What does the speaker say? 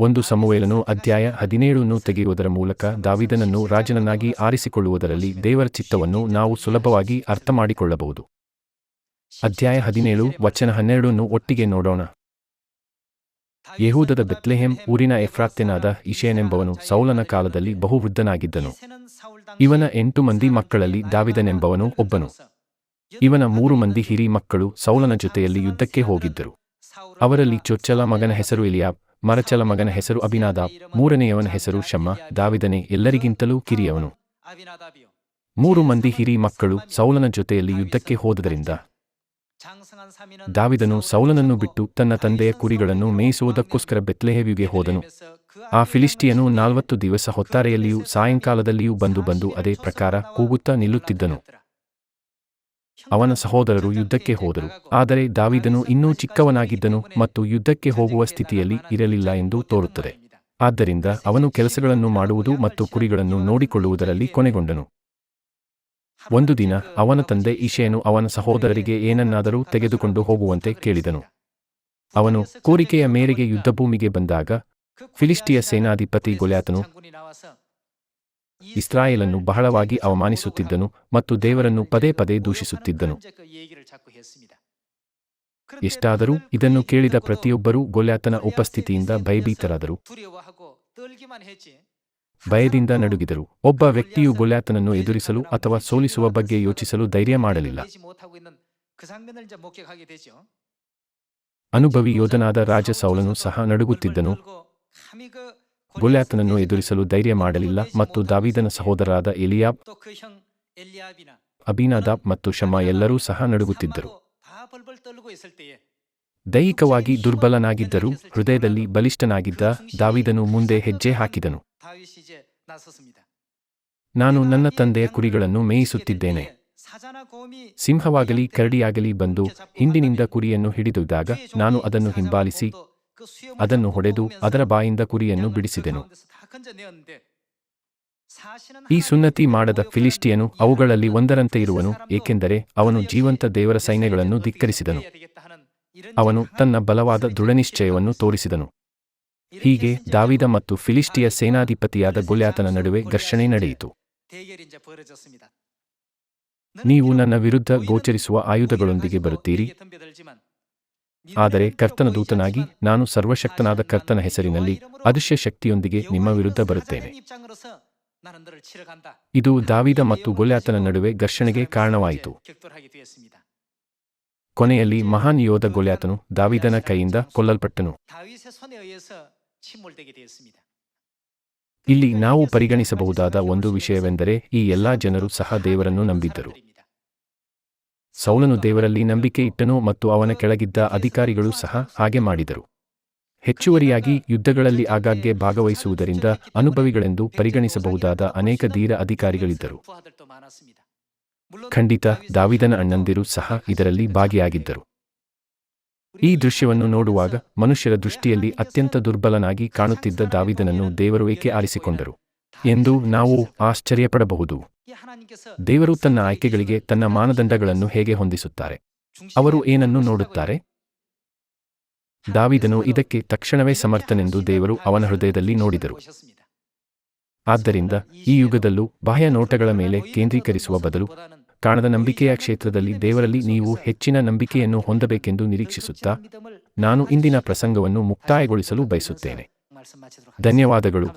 ಒಂದು ಸಮುವೇಲನು ಅಧ್ಯಾಯ ಹದಿನೇಳನ್ನು ತೆಗೆಯುವುದರ ಮೂಲಕ ದಾವಿದನನ್ನು ರಾಜನನ್ನಾಗಿ ಆರಿಸಿಕೊಳ್ಳುವುದರಲ್ಲಿ ದೇವರ ಚಿತ್ತವನ್ನು ನಾವು ಸುಲಭವಾಗಿ ಅರ್ಥಮಾಡಿಕೊಳ್ಳಬಹುದು. ಅಧ್ಯಾಯ ಹದಿನೇಳು, ವಚನ ಹನ್ನೆರಡನ್ನು ಒಟ್ಟಿಗೆ ನೋಡೋಣ. ಯಹೂದದ ಬೆತ್ಲೆಹೆಮ್ ಊರಿನ ಎಫ್ರಾತ್ಯನಾದ ಇಷಯನೆಂಬವನು ಸೌಲನ ಕಾಲದಲ್ಲಿ ಬಹುವೃದ್ಧನಾಗಿದ್ದನು. ಇವನ ಎಂಟು ಮಂದಿ ಮಕ್ಕಳಲ್ಲಿ ದಾವಿದನೆಂಬವನು ಒಬ್ಬನು. ಇವನ ಮೂರು ಮಂದಿ ಹಿರಿ ಮಕ್ಕಳು ಸೌಲನ ಜೊತೆಯಲ್ಲಿ ಯುದ್ಧಕ್ಕೆ ಹೋಗಿದ್ದರು. ಅವರಲ್ಲಿ ಚೊಚ್ಚಲ ಮಗನ ಹೆಸರು ಎಲಿಯಾಬ್. ಮರಚಲ ಮಗನ ಹೆಸರು ಅಭಿನಾದಾಬ್ ಮೂರನೆಯವನ ಹೆಸರು ಶಮ್ಮ, ದಾವಿದನೇ ಎಲ್ಲರಿಗಿಂತಲೂ ಕಿರಿಯವನು. ಮೂರು ಮಂದಿ ಹಿರಿ ಮಕ್ಕಳು ಸೌಲನ ಜೊತೆಯಲ್ಲಿ ಯುದ್ಧಕ್ಕೆ ಹೋದದರಿಂದ ದಾವಿದನು ಸೌಲನನ್ನು ಬಿಟ್ಟು ತನ್ನ ತಂದೆಯ ಕುರಿಗಳನ್ನು ಮೇಯಿಸುವುದಕ್ಕೋಸ್ಕರ ಬೆತ್ಲೆಹೆವಿಗೆ ಹೋದನು. ಆ ಫಿಲಿಸ್ಟಿಯನು ನಾಲ್ವತ್ತು ದಿವಸ ಹೊತ್ತಾರೆಯಲ್ಲಿಯೂ ಸಾಯಂಕಾಲದಲ್ಲಿಯೂ ಬಂದು ಬಂದು ಅದೇ ಪ್ರಕಾರ ಕೂಗುತ್ತಾ ನಿಲ್ಲುತ್ತಿದ್ದನು. ಅವನ ಸಹೋದರರು ಯುದ್ಧಕ್ಕೆ ಹೋದರು. ಆದರೆ ದಾವಿದನು ಇನ್ನೂ ಚಿಕ್ಕವನಾಗಿದ್ದನು ಮತ್ತು ಯುದ್ಧಕ್ಕೆ ಹೋಗುವ ಸ್ಥಿತಿಯಲ್ಲಿ ಇರಲಿಲ್ಲ ಎಂದು ತೋರುತ್ತದೆ. ಆದ್ದರಿಂದ ಅವನು ಕೆಲಸಗಳನ್ನು ಮಾಡುವುದು ಮತ್ತು ಕುರಿಗಳನ್ನು ನೋಡಿಕೊಳ್ಳುವುದರಲ್ಲಿ ಕೊನೆಗೊಂಡನು. ಒಂದು ದಿನ ಅವನ ತಂದೆ ಈಶೆಯನು ಅವನ ಸಹೋದರರಿಗೆ ಏನನ್ನಾದರೂ ತೆಗೆದುಕೊಂಡು ಹೋಗುವಂತೆ ಕೇಳಿದನು. ಅವನು ಕೋರಿಕೆಯ ಮೇರೆಗೆ ಯುದ್ಧಭೂಮಿಗೆ ಬಂದಾಗ ಫಿಲಿಸ್ಟಿಯ ಸೇನಾಧಿಪತಿ ಗೊಲ್ಯಾತನು ಇಸ್ರಾಯೇಲನ್ನು ಬಹಳವಾಗಿ ಅವಮಾನಿಸುತ್ತಿದ್ದನು ಮತ್ತು ದೇವರನ್ನು ಪದೇ ಪದೇ ದೂಷಿಸುತ್ತಿದ್ದನು. ಎಷ್ಟಾದರೂ ಇದನ್ನು ಕೇಳಿದ ಪ್ರತಿಯೊಬ್ಬರೂ ಗೊಲ್ಯಾತನ ಉಪಸ್ಥಿತಿಯಿಂದ ಭಯಭೀತರಾದರು. ಭಯದಿಂದ ನಡುಗಿದರು. ಒಬ್ಬ ವ್ಯಕ್ತಿಯು ಗೊಲ್ಯಾತನನ್ನು ಎದುರಿಸಲು ಅಥವಾ ಸೋಲಿಸುವ ಬಗ್ಗೆ ಯೋಚಿಸಲು ಧೈರ್ಯ ಮಾಡಲಿಲ್ಲ. ಅನುಭವಿ ಯೋಧನಾದ ರಾಜ ಸೌಲನು ಸಹ ನಡುಗುತ್ತಿದ್ದನು. ಗೊಲ್ಯಾತನನ್ನು ಎದುರಿಸಲು ಧೈರ್ಯ ಮಾಡಲಿಲ್ಲ ಮತ್ತು ದಾವಿದನ ಸಹೋದರರಾದ ಎಲಿಯಾಬ್ ಅಭಿನಾದಾಬ್ ಮತ್ತು ಶಮ ಎಲ್ಲರೂ ಸಹ ನಡುಗುತ್ತಿದ್ದರು. ದೈಹಿಕವಾಗಿ ದುರ್ಬಲನಾಗಿದ್ದರೂ ಹೃದಯದಲ್ಲಿ ಬಲಿಷ್ಠನಾಗಿದ್ದ ದಾವಿದನು ಮುಂದೆ ಹೆಜ್ಜೆ ಹಾಕಿದನು. ನಾನು ನನ್ನ ತಂದೆಯ ಕುರಿಗಳನ್ನು ಮೇಯಿಸುತ್ತಿದ್ದೇನೆ. ಸಿಂಹವಾಗಲಿ, ಕರಡಿಯಾಗಲಿ ಬಂದು ಹಿಂದಿನಿಂದ ಕುರಿಯನ್ನು ಹಿಡಿದಿದ್ದಾಗ ನಾನು ಅದನ್ನು ಹಿಂಬಾಲಿಸಿ ಅದನ್ನು ಹೊಡೆದು ಅದರ ಬಾಯಿಂದ ಕುರಿಯನ್ನು ಬಿಡಿಸಿದೆನು. ಈ ಸುನ್ನತಿ ಮಾಡದ ಫಿಲಿಸ್ಟಿಯನು ಅವುಗಳಲ್ಲಿ ಒಂದರಂತೆ ಇರುವನು, ಏಕೆಂದರೆ ಅವನು ಜೀವಂತ ದೇವರ ಸೈನ್ಯಗಳನ್ನು ಧಿಕ್ಕರಿಸಿದನು. ಅವನು ತನ್ನ ಬಲವಾದ ದೃಢನಿಶ್ಚಯವನ್ನು ತೋರಿಸಿದನು. ಹೀಗೆ ದಾವಿದ ಮತ್ತು ಫಿಲಿಸ್ಟಿಯ ಸೇನಾಧಿಪತಿಯಾದ ಗೊಲ್ಯಾತನ ನಡುವೆ ಘರ್ಷಣೆ ನಡೆಯಿತು. ನೀವು ನನ್ನ ವಿರುದ್ಧ ಗೋಚರಿಸುವ ಆಯುಧಗಳೊಂದಿಗೆ ಬರುತ್ತೀರಿ. ಆದರೆ ಕರ್ತನ ದೂತನಾಗಿ ನಾನು ಸರ್ವಶಕ್ತನಾದ ಕರ್ತನ ಹೆಸರಿನಲ್ಲಿ ಅದೃಶ್ಯ ಶಕ್ತಿಯೊಂದಿಗೆ ನಿಮ್ಮ ವಿರುದ್ಧ ಬರುತ್ತೇನೆ. ಇದು ದಾವಿದ ಮತ್ತು ಗೊಲ್ಯಾತನ ನಡುವೆ ಘರ್ಷಣೆಗೆ ಕಾರಣವಾಯಿತು. ಕೊನೆಯಲ್ಲಿ ಮಹಾನ್ ಯೋಧ ಗೊಲ್ಯಾತನು ದಾವಿದನ ಕೈಯಿಂದ ಕೊಲ್ಲಲ್ಪಟ್ಟನು. ಇಲ್ಲಿ ನಾವು ಪರಿಗಣಿಸಬಹುದಾದ ಒಂದು ವಿಷಯವೆಂದರೆ ಈ ಎಲ್ಲಾ ಜನರು ಸಹ ದೇವರನ್ನು ನಂಬಿದ್ದರು. ಸೌಲನು ದೇವರಲ್ಲಿ ನಂಬಿಕೆ ಇಟ್ಟನು ಮತ್ತು ಅವನ ಕೆಳಗಿದ್ದ ಅಧಿಕಾರಿಗಳು ಸಹ ಹಾಗೆ ಮಾಡಿದರು. ಹೆಚ್ಚುವರಿಯಾಗಿ ಯುದ್ಧಗಳಲ್ಲಿ ಆಗಾಗ್ಗೆ ಭಾಗವಹಿಸುವುದರಿಂದ ಅನುಭವಿಗಳೆಂದು ಪರಿಗಣಿಸಬಹುದಾದ ಅನೇಕ ಧೀರ ಅಧಿಕಾರಿಗಳಿದ್ದರು. ಖಂಡಿತ, ದಾವಿದನ ಅಣ್ಣಂದಿರು ಸಹ ಇದರಲ್ಲಿ ಭಾಗಿಯಾಗಿದ್ದರು. ಈ ದೃಶ್ಯವನ್ನು ನೋಡುವಾಗ ಮನುಷ್ಯರ ದೃಷ್ಟಿಯಲ್ಲಿ ಅತ್ಯಂತ ದುರ್ಬಲನಾಗಿ ಕಾಣುತ್ತಿದ್ದ ದಾವಿದನನ್ನು ದೇವರು ಏಕೆ ಆರಿಸಿಕೊಂಡರು? ಎಂದು ನಾವು ಆಶ್ಚರ್ಯಪಡಬಹುದು. ದೇವರು ತನ್ನ ಆಯ್ಕೆಗಳಿಗೆ ತನ್ನ ಮಾನದಂಡಗಳನ್ನು ಹೇಗೆ ಹೊಂದಿಸುತ್ತಾರೆ? ಅವರು ಏನನ್ನು ನೋಡುತ್ತಾರೆ? ದಾವಿದನು ಇದಕ್ಕೆ ತಕ್ಷಣವೇ ಸಮರ್ಥನೆಂದು ದೇವರು ಅವನ ಹೃದಯದಲ್ಲಿ ನೋಡಿದರು. ಆದ್ದರಿಂದ ಈ ಯುಗದಲ್ಲೂ ಬಾಹ್ಯ ನೋಟಗಳ ಮೇಲೆ ಕೇಂದ್ರೀಕರಿಸುವ ಬದಲು ಕಾಣದ ನಂಬಿಕೆಯ ಕ್ಷೇತ್ರದಲ್ಲಿ ದೇವರಲ್ಲಿ ನೀವು ಹೆಚ್ಚಿನ ನಂಬಿಕೆಯನ್ನು ಹೊಂದಬೇಕೆಂದು ನಿರೀಕ್ಷಿಸುತ್ತಾ ನಾನು ಇಂದಿನ ಪ್ರಸಂಗವನ್ನು ಮುಕ್ತಾಯಗೊಳಿಸಲು ಬಯಸುತ್ತೇನೆ. ಧನ್ಯವಾದಗಳು.